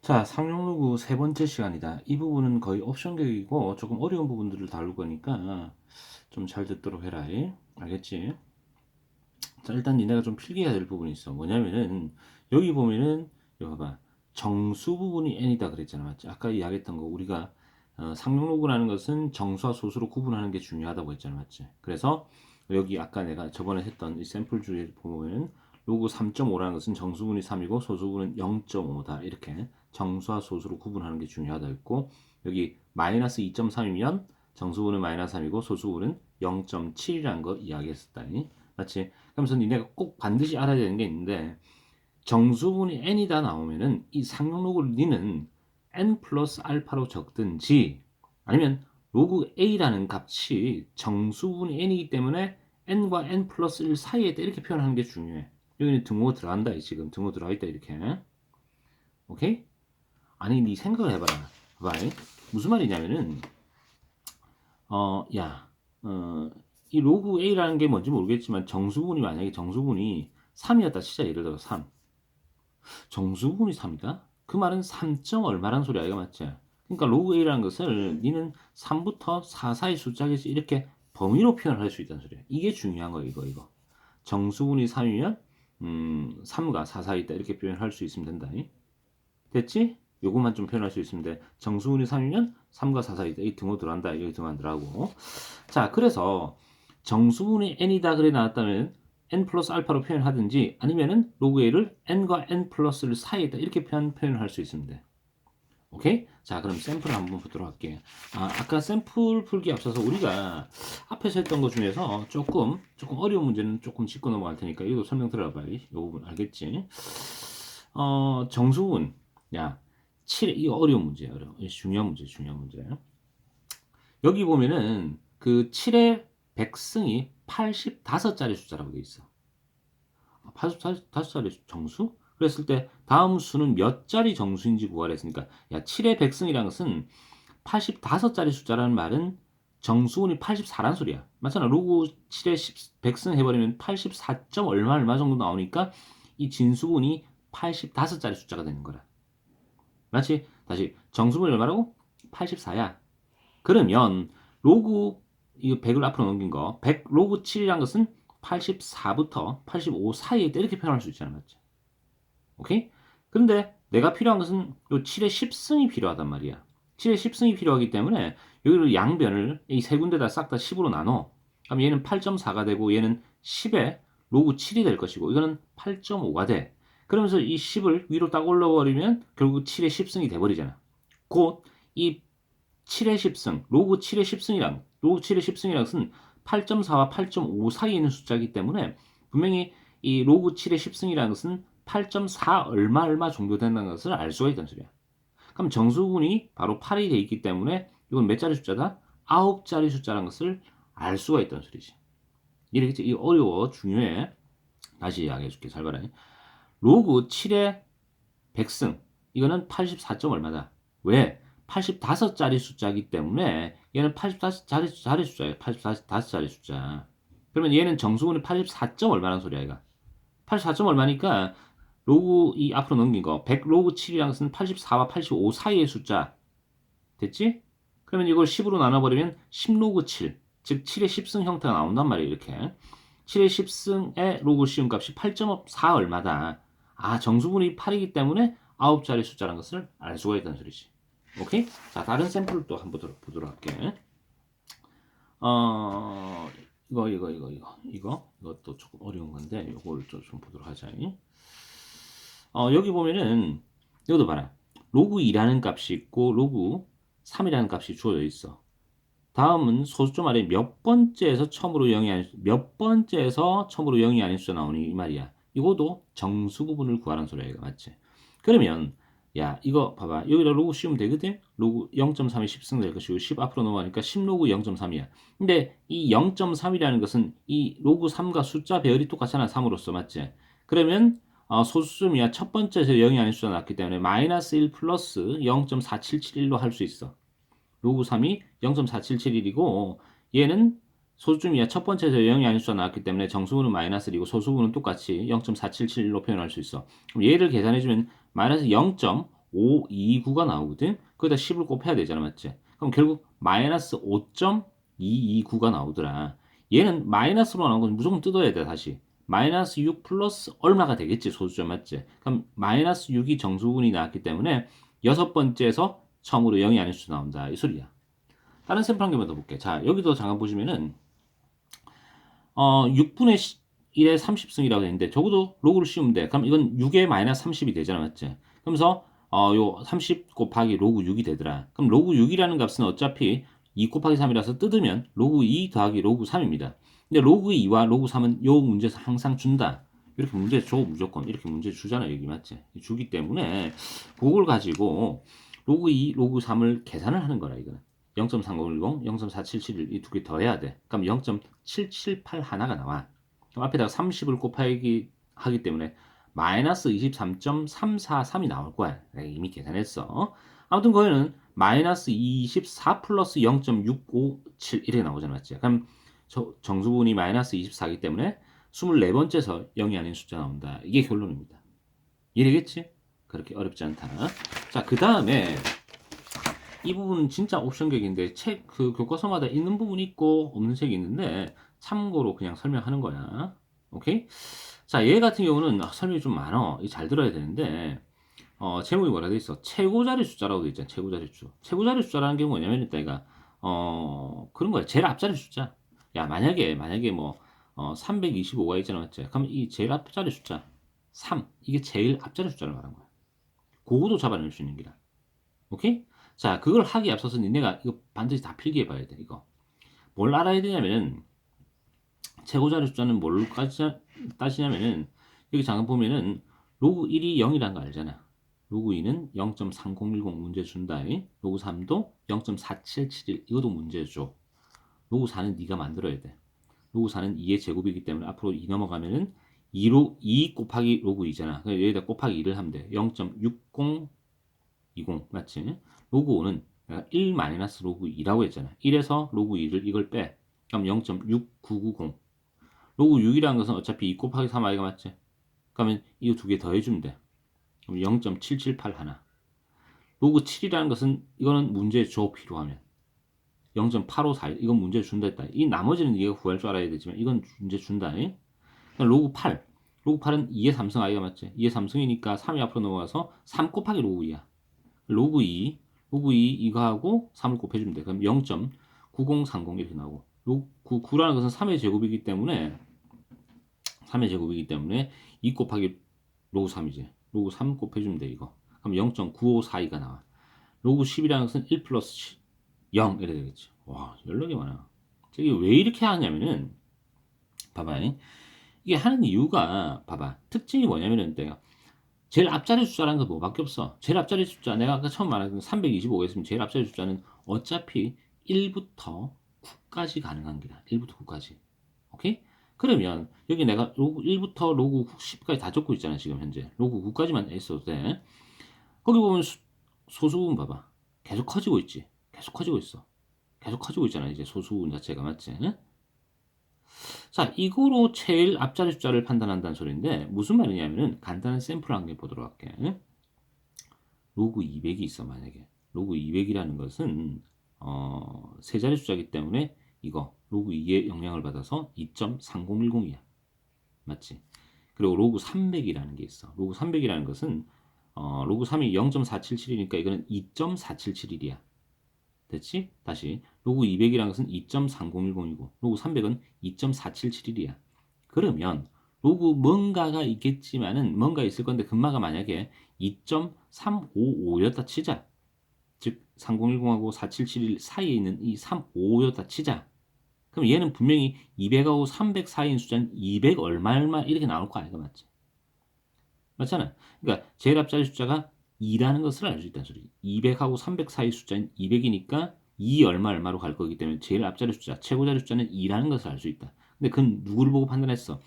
자, 상용로그 세 번째 시간이다. 이 부분은 거의 옵션 교육이고 조금 어려운 부분들을 다룰 거니까 좀 잘 듣도록 해라. 이. 알겠지? 자, 일단 니네가 좀 필기해야 될 부분이 있어. 뭐냐면은 여기 보면은 여기 봐봐. 정수 부분이 n이다 그랬잖아. 맞지? 아까 이야기했던 거 우리가 어, 상용로그라는 것은 정수와 소수로 구분하는 게 중요하다고 했잖아. 맞지? 그래서 여기 아까 내가 저번에 했던 이 샘플 줄에 보면 은 로그 3.5라는 것은 정수분이 3이고 소수분은 0.5다. 이렇게 정수와 소수로 구분하는 게 중요하다 했고 여기 마이너스 2.3이면 정수분은 마이너스 3이고 소수분은 0.7이라는 거 이야기했었다. 맞지? 그러면서 니네가 꼭 반드시 알아야 되는 게 있는데 정수분이 n이다 나오면은 이 상용 로그를 니는 n 플러스 알파로 적든지 아니면 로그 a라는 값이 정수분이 n이기 때문에 n과 n 플러스 1 사이에 있다 이렇게 표현하는 게 중요해. 여기는 등호 들어간다 지금 등호 들어가 있다 이렇게. 오케이? 아니 네 생각을 해봐라. 봐봐. 무슨 말이냐면은 어, 야, 어, 이 로그 a라는 게 뭔지 모르겠지만 정수분이 만약에 정수분이 3이었다 치자 예를 들어 3. 정수분이 3이다? 그 말은 3점 얼마란 소리야 이거 맞지? 그러니까 로그 a라는 것을 니는 3부터 4 사이 숫자겠지 이렇게 범위로 표현할 수 있다는 소리야. 이게 중요한 거야 이거 이거. 정수분이 3이면 음, 3과 4 사이 있다 이렇게 표현할 수 있으면 된다. 됐지? 요것만 좀 표현할 수 있으면 돼. 정수분이 3이면 3과 4 사이 있다. 이 등호 들어간다. 여기 들어가고. 자, 그래서 정수분이 n이다 그래 나왔다면 n 플러스 알파로 표현하든지 아니면은 로그 a를 n과 n 플러스를 사이에 있다 이렇게 표현, 표현을 할수 있습니다. 오케이? 자, 그럼 샘플을 한번 보도록 할게요. 아, 아까 샘플 풀기 앞서서 우리가 앞에서 했던 것 중에서 조금, 조금 어려운 문제는 조금 짚고 넘어갈 테니까 이거 설명 들어봐요. 이 부분 알겠지? 어, 정수분. 야, 7, 이거 어려운 문제예요. 이거 중요한 문제, 중요한 문제. 여기 보면은 그 7의 백승이 85자리 숫자라고 돼 있어. 85자리 정수? 그랬을 때 다음 수는 몇 자리 정수인지 구하라 했으니까 야 7의 백승이라는 것은 85자리 숫자라는 말은 정수분이 84란 소리야. 맞잖아. 로그 7의 10, 백승 해버리면 84. 얼마 얼마 정도 나오니까 이 진수분이 85자리 숫자가 되는 거라. 맞지? 다시 정수분이 얼마라고? 84야. 그러면 로그 이거 100을 앞으로 넘긴 거 100 로그 7이란 것은 84부터 85 사이에 이렇게 표현할 수 있잖아. 맞지? 오케이? 그런데 내가 필요한 것은 요 7의 10승이 필요하단 말이야. 7의 10승이 필요하기 때문에 여기를 양변을 이 세 군데다 싹 다 10으로 나눠. 그럼 얘는 8.4가 되고 얘는 10의 로그 7이 될 것이고 이거는 8.5가 돼. 그러면서 이 10을 위로 딱 올려버리면 결국 7의 10승이 돼버리잖아. 곧 이 7의 10승, 로그 7의 10승이랑 로그 7의 10승이라는 것은 8.4와 8.5 사이에 있는 숫자이기 때문에 분명히 이 로그 7의 10승이라는 것은 8.4 얼마 얼마 정도 된다는 것을 알 수가 있다는 소리야. 그럼 정수분이 바로 8이 돼 있기 때문에 이건 몇 자리 숫자다? 9자리 숫자라는 것을 알 수가 있다는 소리지. 이렇게 이 어려워 중요해. 다시 이야기해 줄게. 잘 봐라. 로그 7의 100승 이거는 84점 얼마다. 왜? 85자리 숫자이기 때문에 얘는 85자리 자리 숫자예요. 85자리 숫자. 그러면 얘는 정수분이 84점 얼마란 소리야, 얘가. 84점 얼마니까 로그 이 앞으로 넘긴 거 100 로그 7이라는 것은 84와 85 사이의 숫자. 됐지? 그러면 이걸 10으로 나눠버리면 10 로그 7. 즉 7의 10승 형태가 나온단 말이에요, 이렇게. 7의 10승의 로그 시험 값이 8.4 얼마다. 아, 정수분이 8이기 때문에 9자리 숫자라는 것을 알 수가 있다는 소리지. 오케이? 자, 다른 샘플을 또 한번 보도록, 보도록 할게. 어, 이거, 이거, 이거, 이거, 이거, 이것도 조금 어려운 건데, 이걸 좀, 좀 보도록 하자. 어, 여기 보면은, 이것도 봐라. 로그 2라는 값이 있고, 로그 3이라는 값이 주어져 있어. 다음은 소수점 아래 몇 번째에서 처음으로 0이 아닌, 몇 번째에서 처음으로 0이 아닌 숫자 나오니, 이 말이야. 이것도 정수 부분을 구하라는 소리야, 맞지? 그러면, 야, 이거 봐봐. 여기다 로그 씌우면 되거든? 로그 0.3이 10승 될 것이고, 10 앞으로 넘어가니까 10 로그 0.3이야. 근데 이 0.3이라는 것은 이 로그 3과 숫자 배열이 똑같잖아, 3으로서, 맞지? 그러면, 어, 소수점이야. 첫 번째에서 0이 아닌 숫자 나왔기 때문에 마이너스 1 플러스 0.4771로 할 수 있어. 로그 3이 0.4771이고, 얘는 소수점이야. 첫 번째에서 0이 아닌 숫자 나왔기 때문에 정수분은 마이너스 1이고 소수분은 똑같이 0.4771로 표현할 수 있어. 그럼 얘를 계산해주면 마이너스 0. 529가 나오거든. 거기다 10을 곱해야 되잖아, 맞지? 그럼 결국 마이너스 5.229가 나오더라. 얘는 마이너스로 나온 건 무조건 뜯어야 돼, 다시. 마이너스 6 플러스 얼마가 되겠지, 소수점 맞지? 그럼 마이너스 6이 정수분이 나왔기 때문에 여섯 번째에서 처음으로 0이 아닐 수 나온다. 이 소리야. 다른 샘플 한 개만 더 볼게. 자, 여기도 잠깐 보시면은, 어, 6분의 1의 30승이라고 했는데, 적어도 로그를 씌우면 돼. 그럼 이건 6의 마이너스 30이 되잖아, 맞지? 그러면서, 어, 요 30 곱하기 로그 6이 되더라. 그럼 로그 6이라는 값은 어차피 2 곱하기 3이라서 뜯으면 로그 2 더하기 로그 3입니다. 근데 로그 2와 로그 3은 요 문제에서 항상 준다. 이렇게 문제 줘, 무조건. 이렇게 문제 주잖아, 여기 맞지? 주기 때문에, 그걸 가지고, 로그 2, 로그 3을 계산을 하는 거라, 이거는. 0.3010, 0.4771 이 두 개 더해야 돼. 그럼 0.778 하나가 나와. 그럼 앞에다가 30을 곱하기 하기 때문에 마이너스 23.343이 나올 거야. 내가 이미 계산했어. 아무튼 거기는 마이너스 24 플러스 0.657 이렇게 나오잖아, 맞지? 그럼 저 정수분이 마이너스 24이기 때문에 24번째에서 0이 아닌 숫자 나온다. 이게 결론입니다. 이해되겠지? 그렇게 어렵지 않다. 자, 그 다음에 이 부분은 진짜 옵션격인데 책 그 교과서마다 있는 부분이 있고 없는 책이 있는데 참고로 그냥 설명하는 거야. 오케이? 자, 얘 같은 경우는 아, 설명이 좀 많아. 이잘 들어야 되는데 어, 제목이 뭐라 돼 있어? 최고 자리 숫자라고 돼 있잖아. 최고 자리 숫자. 최고 자리 숫자라는 게 뭐냐면 일단 얘가 어, 그런 거야. 제일 앞자리 숫자. 야, 만약에 만약에 뭐 어, 325가 있잖아. 맞지? 그럼 이 제일 앞자리 숫자 3. 이게 제일 앞자리 숫자를 말한 거야. 그거도 잡아낼 수 있는 기라. 오케이? 자, 그걸 하기에 앞서서 니네가 이거 반드시 다 필기해 봐야 돼. 이거. 뭘 알아야 되냐면은 최고자리 숫자는 뭘 따지- 따지냐면은 여기 잠깐 보면은 로그 1이 0이라는 거 알잖아. 로그 2는 0.3010 문제 준다. 로그 3도 0.4771 이것도 문제 줘. 로그 4는 네가 만들어야 돼. 로그 4는 2의 제곱이기 때문에 앞으로 2 넘어가면은 2로 2 곱하기 로그 2잖아. 그래서 여기다 곱하기 2를 하면 돼. 0.6020 맞지? 로그 5는 내가 1 마이너스 로그 2라고 했잖아. 1에서 로그 2를 이걸 빼. 그럼 0.6990. 로그 6이라는 것은 어차피 2 곱하기 3 아이가 맞지? 그러면 이거 두 개 더해주면 돼. 그럼 0.778 하나. 로그 7이라는 것은 이거는 문제 줘 필요하면 0.8541 이건 문제 준다 했다. 이 나머지는 네가 구할 줄 알아야 되지만 이건 문제 준다. 그럼 로그 8. 로그 8은 2의 3승 아이가 맞지? 2의 3승이니까 3이 앞으로 넘어가서 3 곱하기 로그 2야. 로그 2, 로그 2 이거하고 3을 곱해주면 돼. 그럼 0.9030 이렇게 나오고 로그 9라는 것은 3의 제곱이기 때문에 3의 제곱이기 때문에 2 곱하기 로그 3이지. 로그 3 곱해주면 돼 이거. 그럼 0.9542가 나와. 로그 10이라는 것은 1 플러스 0 이래 되겠지. 와 연락이 많아. 이게 왜 이렇게 하냐면은 봐봐. 이게 하는 이유가 봐봐. 특징이 뭐냐면은 내가 제일 앞자리 숫자라는 건 뭐밖에 없어. 제일 앞자리 숫자 내가 아까 처음 말한 325가 있으면 제일 앞자리 숫자는 어차피 1부터 9까지 가능한 기다. 1부터 9까지. 오케이? 그러면 여기 내가 로그 1부터 로그 10까지 다 적고 있잖아 지금 현재 로그 9까지만 있어도 돼 거기 보면 수, 소수분 봐봐 계속 커지고 있지 계속 커지고 있어 계속 커지고 있잖아 이제 소수분 자체가 맞지 자 이거로 제일 앞자리 숫자를 판단한다는 소리인데 무슨 말이냐면은 간단한 샘플 한 개 보도록 할게 로그 200이 있어 만약에 로그 200이라는 것은 어, 세 자리 숫자이기 때문에 이거 로그 2의 영향을 받아서 2.3010이야. 맞지? 그리고 로그 300이라는 게 있어. 로그 300이라는 것은 어, 로그 3이 0.477이니까 이거는 2.477이야. 됐지? 다시 로그 200이라는 것은 2.3010이고 로그 300은 2.477이야. 그러면 로그 뭔가가 있겠지만은 뭔가 있을 건데 금마가 만약에 2.355였다 치자. 즉 3010하고 4771 사이에 있는 이 355였다 치자. 그럼 얘는 분명히 200하고 300 사이인 숫자는 200 얼마 얼마 이렇게 나올 거 아니야, 맞지? 맞잖아. 그러니까 제일 앞자리 숫자가 2라는 것을 알 수 있다는 소리. 200하고 300 사이 숫자는 200이니까 2 얼마 얼마로 갈 거기 때문에 제일 앞자리 숫자, 최고자리 숫자는 2라는 것을 알 수 있다. 근데 그건 누구를 보고 판단했어?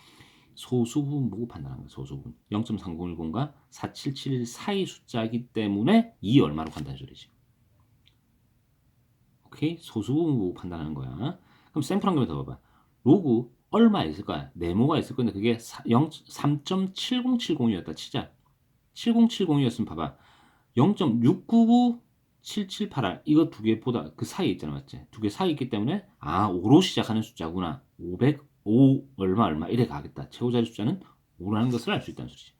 소수분 보고 판단한 거야, 소수분. 0.3010과 4771 사이 숫자이기 때문에 2 얼마로 간다는 소리지. 오케이? 소수분 보고 판단하는 거야. 그럼 샘플 한 개만 더 봐봐. 로그 얼마 있을 거야? 네모가 있을 건데 그게 3.7070이었다 치자. 7070이었으면 봐봐. 0.6997788 이거 두 개보다 그 사이에 있잖아 맞지? 두 개 사이에 있기 때문에 아 5로 시작하는 숫자구나 505 얼마 얼마 이래 가겠다 최고자리 숫자는 5라는 것을 알 수 있다는 소리지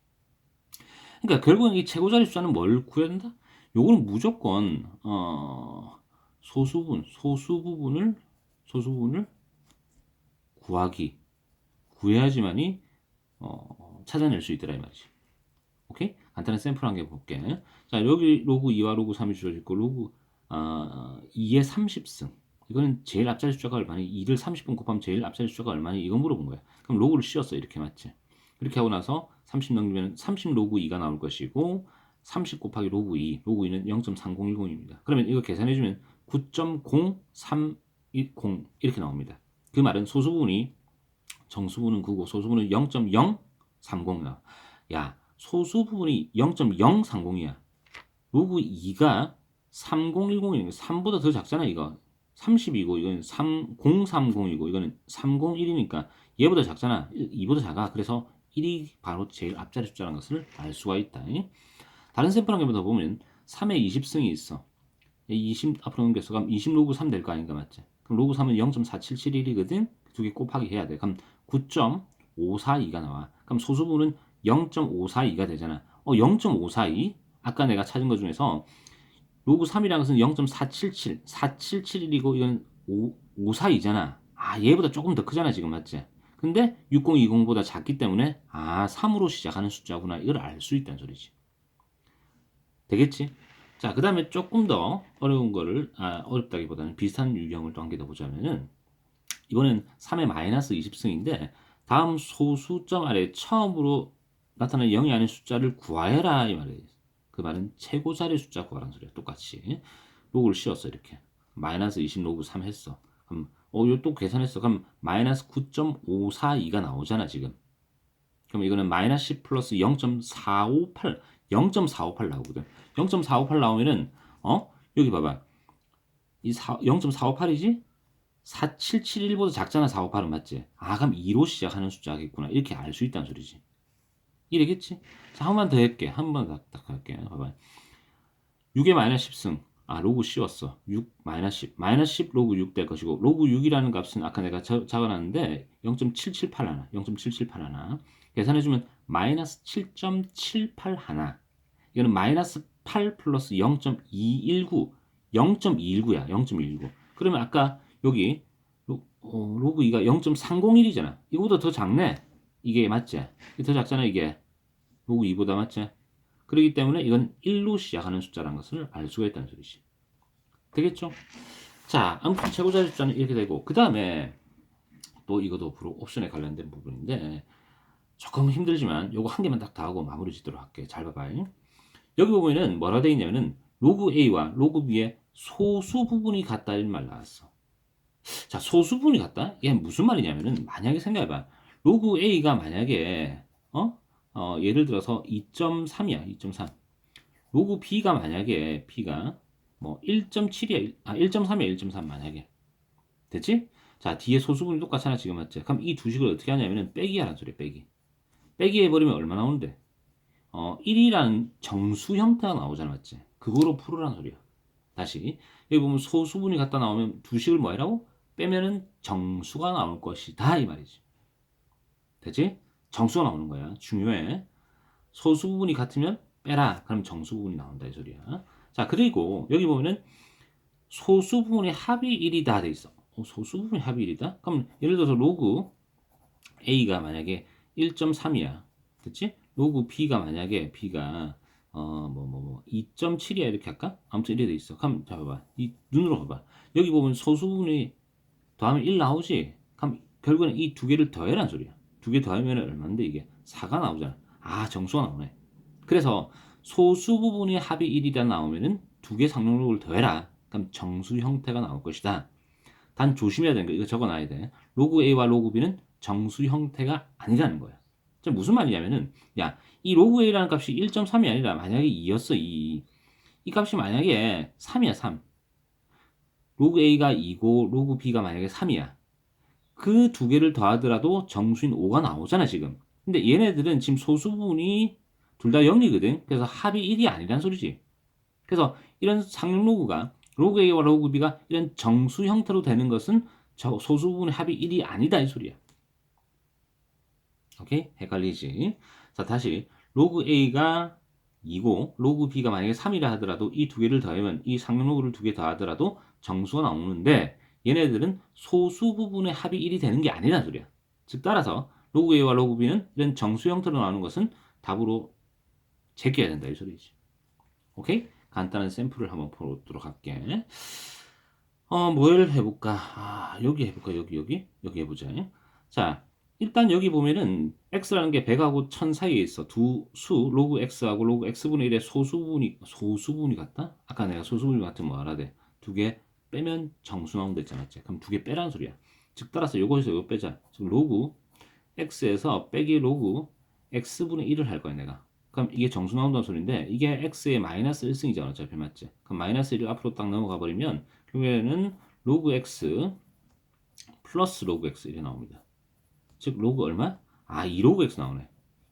그러니까 결국은 이 최고자리 숫자는 뭘 구해야 된다? 요거는 무조건 어 소수분 소수 부분을 소수 부분을 구하기 구해야지만이 어, 찾아낼 수 있더라 이 말이지. 오케이? 간단한 샘플 한 개 볼게. 자 여기 로그 2와 로그 3이 주어져 있고 로그 어, 2의 30승 이거는 제일 앞자리 숫자가 얼마니? 2를 30분 곱하면 제일 앞자리 숫자가 얼마니? 이거 물어본 거야. 그럼 로그를 씌웠어 이렇게 맞지? 이렇게 하고 나서 30 넘기면 30 로그 2가 나올 것이고 30 곱하기 로그 2, 로그 2는 0.3010입니다. 그러면 이거 계산해 주면 9.0310 이렇게 나옵니다. 그 말은 소수분이 정수분은 9고 소수분은 0.030 나와. 야 소수 부분이 0.030이야. 로그 2가 3010이니까 3보다 더 작잖아 이거. 30이고 이건 3030이고 이거는 301이니까 얘보다 작잖아. 2보다 작아. 그래서 1이 바로 제일 앞자리 숫자라는 것을 알 수가 있다. 다른 샘플 한 개보다 보면 3에 20승이 있어. 20 앞으로 넘겨서 그럼 20 로그 3 될 거 아닌가 맞지? 그럼 로그 3은 0.4771이거든. 두 개 곱하기 해야 돼. 그럼 9.542가 나와. 그럼 소수분은 0.542가 되잖아. 어, 0.542? 아까 내가 찾은 것 중에서 로그 3이라는 것은 0.477, 477이고 이건 5, 542잖아. 아, 얘보다 조금 더 크잖아, 지금 맞지? 근데 6020보다 작기 때문에 아, 3으로 시작하는 숫자구나. 이걸 알 수 있다는 소리지. 되겠지? 자, 그 다음에 조금 더 어려운 거를, 아, 어렵다기보다는 비슷한 유형을 또 한 개 더 보자면은, 이번엔 3의 마이너스 20승인데, 다음 소수점 아래 처음으로 나타나는 0이 아닌 숫자를 구하해라, 이 말이에요. 그 말은 최고자리 숫자 구하라는 소리야. 똑같이. 로그를 씌웠어, 이렇게. 마이너스 20 로그 3 했어. 그럼, 어, 이거 또 계산했어. 그럼 마이너스 9.542가 나오잖아, 지금. 그럼 이거는 마이너스 10 플러스 0.458, 0.458 나오거든. 0.458 나오면은 어 여기 봐봐 이 0.458이지 4771보다 작잖아 458은 맞지 아 그럼 2로 시작하는 숫자겠구나 이렇게 알 수 있다는 소리지 이래겠지? 자 한 번 더 할게. 한번더 할게 봐봐 6의 마이너스 10승. 아 로그 씌웠어. 6 마이너스 10 마이너스 10 로그 6 될 것이고 로그 6이라는 값은 아까 내가 저, 적어놨는데 0.778 0.778 계산해주면 마이너스 7.78 하나. 이거는 마이너스 8 플러스 0.219 0.219야 0.219 그러면 아까 여기 로, 어, 로그 2가 0.301이잖아. 이거보다 더 작네. 이게 맞지? 더 작잖아 이게 로그 2보다 맞지 그렇기 때문에 이건 1로 시작하는 숫자라는 것을 알 수가 있다는 소리지 되겠죠 자 아무튼 최고자리 숫자는 이렇게 되고 그 다음에 또 이것도 프로 옵션에 관련된 부분인데 조금 힘들지만 요거 한 개만 딱 다 하고 마무리 짓도록 할게 잘 봐봐요 여기 보면은 뭐라 되어 있냐면은 로그 A와 로그 B의 소수 부분이 같다 이런 말 나왔어. 자, 소수 부분이 같다? 이게 무슨 말이냐면은 만약에 생각해봐. 로그 A가 만약에 어? 어 예를 들어서 2.3이야. 2.3. 로그 B가 만약에 B가 뭐 1.7이야. 아, 1.3이야. 1.3 만약에. 됐지? 자, 뒤에 소수분이 똑같잖아. 지금 맞지? 그럼 이 두 식을 어떻게 하냐면은 빼기 하라는 소리야. 빼기. 빼기 해버리면 얼마 나오는데? 어, 1이라는 정수 형태가 나오잖아, 맞지? 그거로 풀으라는 소리야. 다시. 여기 보면 소수분이 갖다 나오면 두 식을 뭐 해라고? 빼면은 정수가 나올 것이다, 이 말이지. 됐지? 정수가 나오는 거야. 중요해. 소수분이 같으면 빼라. 그럼 정수분이 나온다, 이 소리야. 자, 그리고 여기 보면은 소수분의 합이 1이다 돼 있어. 어, 소수분의 합이 1이다? 그럼 예를 들어서 로그 A가 만약에 1.3이야. 됐지? 로그 B가 만약에 B가 어 뭐 뭐 뭐 2.7이야 이렇게 할까? 아무튼 이래 돼 있어. 그럼 잡아봐. 이 눈으로 봐봐. 여기 보면 소수분이 더하면 1 나오지. 그럼 결국에는 이 두 개를 더해란 소리야. 두 개 더하면 얼마인데 이게 4가 나오잖아. 아 정수가 나오네. 그래서 소수 부분의 합이 1이다 나오면은 두 개 상용록을 더해라. 그럼 정수 형태가 나올 것이다. 단 조심해야 되는 거 이거 적어놔야 돼. 로그 A와 로그 B는 정수 형태가 아니라는 거야. 무슨 말이냐면은 야 이 로그 A라는 값이 1.3이 아니라 만약에 2였어 2. 이 값이 만약에 3이야 3. 로그 A가 2고 로그 B가 만약에 3이야. 그 두 개를 더하더라도 정수인 5가 나오잖아 지금. 근데 얘네들은 지금 소수분이 둘 다 0이거든. 그래서 합이 1이 아니란 소리지. 그래서 이런 상용 로그가 로그 A와 로그 B가 이런 정수 형태로 되는 것은 저 소수 부분의 합이 1이 아니다 이 소리야. 오케이? 헷갈리지? 자, 다시 로그 A가 2고 로그 B가 만약에 3이라 하더라도 이 두 개를 더하면 이 상용 로그를 두 개 더하더라도 정수가 나오는데 얘네들은 소수 부분의 합이 1이 되는 게 아니란 소리야. 즉 따라서 로그 A와 로그 B는 이런 정수 형태로 나오는 것은 답으로 제껴야 된다 이 소리지. 오케이? 간단한 샘플을 한번 보도록 할게. 어, 뭘 해볼까? 아, 여기 해볼까? 여기, 여기? 여기 해보자. 자, 일단 여기 보면은 x라는 게 100하고 1000 사이에 있어. 두 수, 로그 x하고 로그 x분의 1의 소수분이, 소수분이 같다? 아까 내가 소수분이 같으면 뭐 알아야 돼? 두 개 빼면 정수 나온다 했잖아. 맞지? 그럼 두 개 빼라는 소리야. 즉, 따라서 요거에서 요거 빼자. 즉, 로그 x에서 빼기 로그 x분의 1을 할 거야, 내가. 그럼 이게 정수 나온다는 소리인데, 이게 x의 마이너스 1승이잖아. 어차피 맞지? 그럼 마이너스 1을 앞으로 딱 넘어가 버리면, 결국에는 로그 x 플러스 로그 x 이렇게 나옵니다. 즉 로그 얼마? 아 2로그 x 나오네.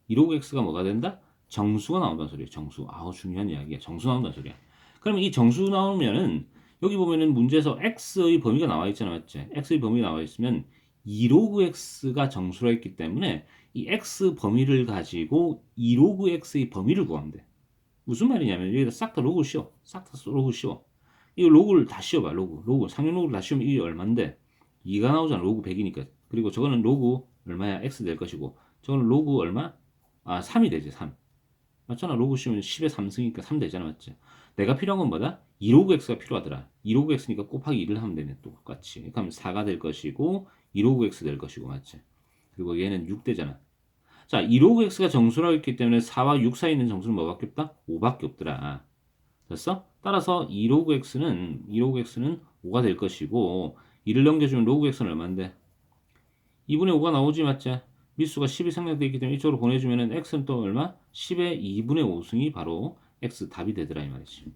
2로그 x가 뭐가 된다? 정수가 나온다는 소리예요. 정수. 아우 중요한 이야기야. 정수 나온다는 소리야. 그러면 이 정수 나오면은 여기 보면은 문제에서 x의 범위가 나와 있잖아. 맞지? x의 범위가 나와 있으면 2로그 x가 정수라 했기 때문에 이 x 범위를 가지고 2로그 x의 범위를 구하면 돼. 무슨 말이냐면 여기다 싹 다 로그 씌워. 싹 다 로그 씌워. 이 로그를 다 씌워봐. 로그. 로그. 상용 로그를 다 씌우면 이게 얼만데? 2가 나오잖아. 로그 100이니까. 그리고 저거는 로그 얼마야? x 될 것이고. 저거는 로그 얼마? 아, 3이 되지. 3. 맞잖아. 로그 씌우면 10에 3승이니까 3 되잖아. 맞지? 내가 필요한 건 뭐다? 2로그 x가 필요하더라. 2로그 x니까 곱하기 2를 하면 되네. 똑같이. 그럼 4가 될 것이고 2로그 x 될 것이고. 맞지? 그리고 얘는 6 되잖아. 자, 2로그 x가 정수라고 했기 때문에 4와 6 사이에 있는 정수는 뭐밖에 없다? 5밖에 없더라. 됐어? 따라서 2로그 x는 2로그 x는 5가 될 것이고 2를 넘겨주면 로그 x는 얼마인데? 2분의 5가 나오지 맞지? 미수가 10이 생략되어 있기 때문에 이쪽으로 보내주면은 x는 또 얼마? 10의 2분의 5승이 바로 x 답이 되더라 이 말이지.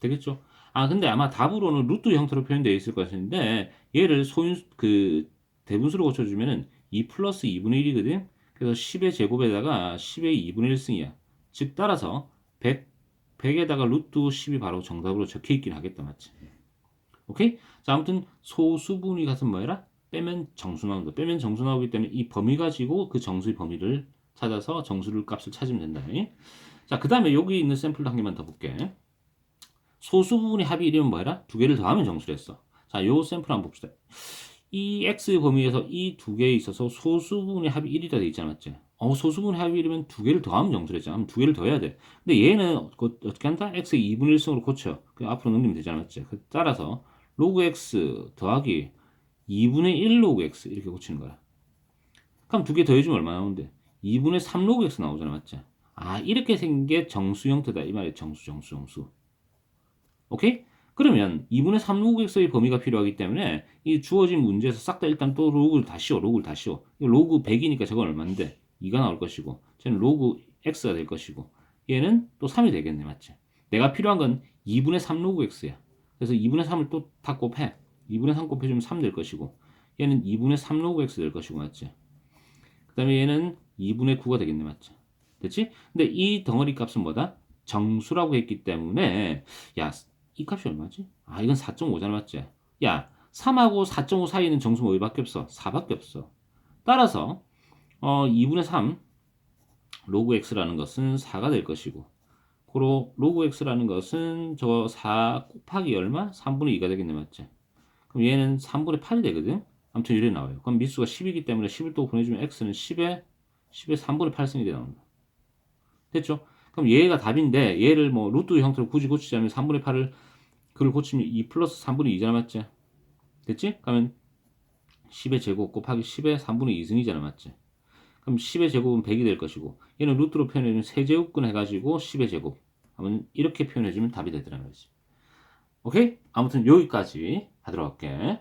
되겠죠? 아 근데 아마 답으로는 루트 형태로 표현되어 있을 것인데 얘를 소인 그 대분수로 고쳐주면은 2 플러스 2분의 1이거든. 그래서 10의 제곱에다가 10의 2분의 1승이야. 즉 따라서 100 100에다가 루트 10이 바로 정답으로 적혀 있긴 하겠다 맞지? 오케이? 자 아무튼 소수분위 같은 뭐해라? 빼면 정수 나온다. 빼면 정수 나오기 때문에 이 범위 가지고 그 정수의 범위를 찾아서 정수를 값을 찾으면 된다. 자, 그 다음에 여기 있는 샘플 한 개만 더 볼게. 소수 부분의 합이 1이면 뭐해라? 두 개를 더하면 정수를 했어. 자, 요 샘플 한번 봅시다. 이 x 범위에서 이 두 개에 있어서 소수 부분의 합이 1이다 돼 있잖아, 맞지? 어, 소수 부분의 합이 1이면 두 개를 더하면 정수를 했잖아. 그럼 두 개를 더해야 돼. 근데 얘는 어- 어떻게 한다? x의 2분의 1승으로 고쳐. 그 앞으로 넘기면 되잖아, 맞지? 그 따라서 로그 x 더하기 2분의 1 로그 x 이렇게 고치는 거야. 그럼 두 개 더해주면 얼마 나오는데? 2분의 3 로그 x 나오잖아, 맞지? 아, 이렇게 생긴 게 정수 형태다. 이 말이야, 정수, 정수, 정수. 오케이? 그러면 2분의 3 로그 x의 범위가 필요하기 때문에 이 주어진 문제에서 싹 다 일단 또 로그를 다 씌워, 로그를 다 씌워. 로그 100이니까 저건 얼마인데? 2가 나올 것이고, 쟤는 로그 x가 될 것이고, 얘는 또 3이 되겠네, 맞지? 내가 필요한 건 2분의 3 로그 x야. 그래서 2분의 3을 또 다 곱해. 2분의 3 곱해주면 3 될 것이고, 얘는 2분의 3 로그 x 될 것이고, 맞지? 그 다음에 얘는 2분의 9가 되겠네, 맞지? 됐지? 근데 이 덩어리 값은 뭐다? 정수라고 했기 때문에, 야, 이 값이 얼마지? 아, 이건 4.5잖아, 맞지? 야, 3하고 4.5 사이에는 정수가 얼마밖에 없어? 4밖에 없어. 따라서, 어, 2분의 3 로그 x라는 것은 4가 될 것이고, 고로 로그 x라는 것은 저 4 곱하기 얼마? 3분의 2가 되겠네, 맞지? 그럼 얘는 3분의 8이 되거든? 아무튼 이래 나와요. 그럼 미수가 10이기 때문에 10을 또 보내주면 x는 10에 10에 3분의 8승이 돼 나온다. 됐죠? 그럼 얘가 답인데 얘를 뭐 루트 형태로 굳이 고치자면 3분의 8을 그걸 고치면 2 플러스 3분의 2잖아 맞지? 됐지? 그러면 10의 제곱 곱하기 10의 3분의 2승이잖아 맞지? 그럼 10의 제곱은 100이 될 것이고 얘는 루트로 표현해주면 세제곱근 해가지고 10의 제곱 하면 이렇게 표현해주면 답이 되더라 말이지. 오케이? 아무튼 여기까지 하도록 할게.